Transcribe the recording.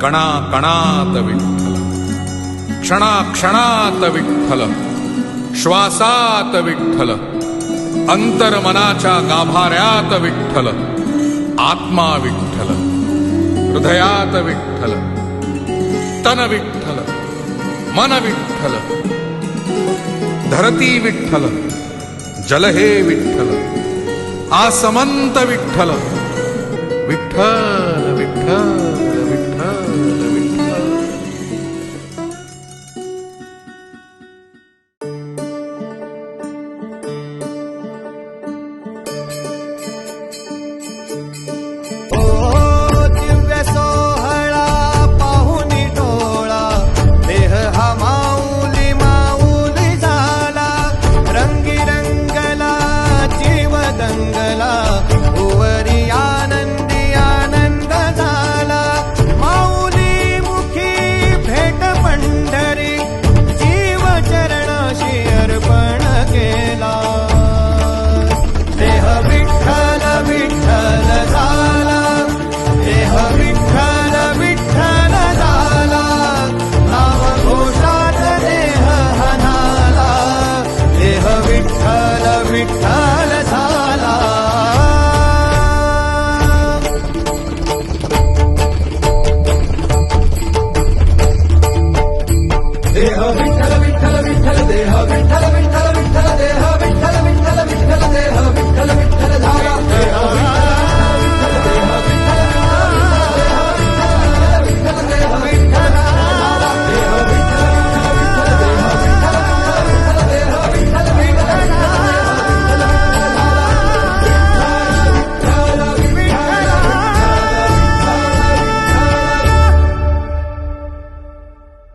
कणा कणात विठ्ठल। क्षणाक्षणात विठ्ठल। श्वासात विठ्ठल। अंतर्मनाच्या गाभाऱ्यात विठ्ठल। आत्मा विठ्ठल। हृदयात विठ्ठल। तन विठ्ठल। मन विठ्ठल। धरती विठ्ठल। जल हे विठ्ठल। आसमंत विठ्ठल। विठ्ठल। Yeah.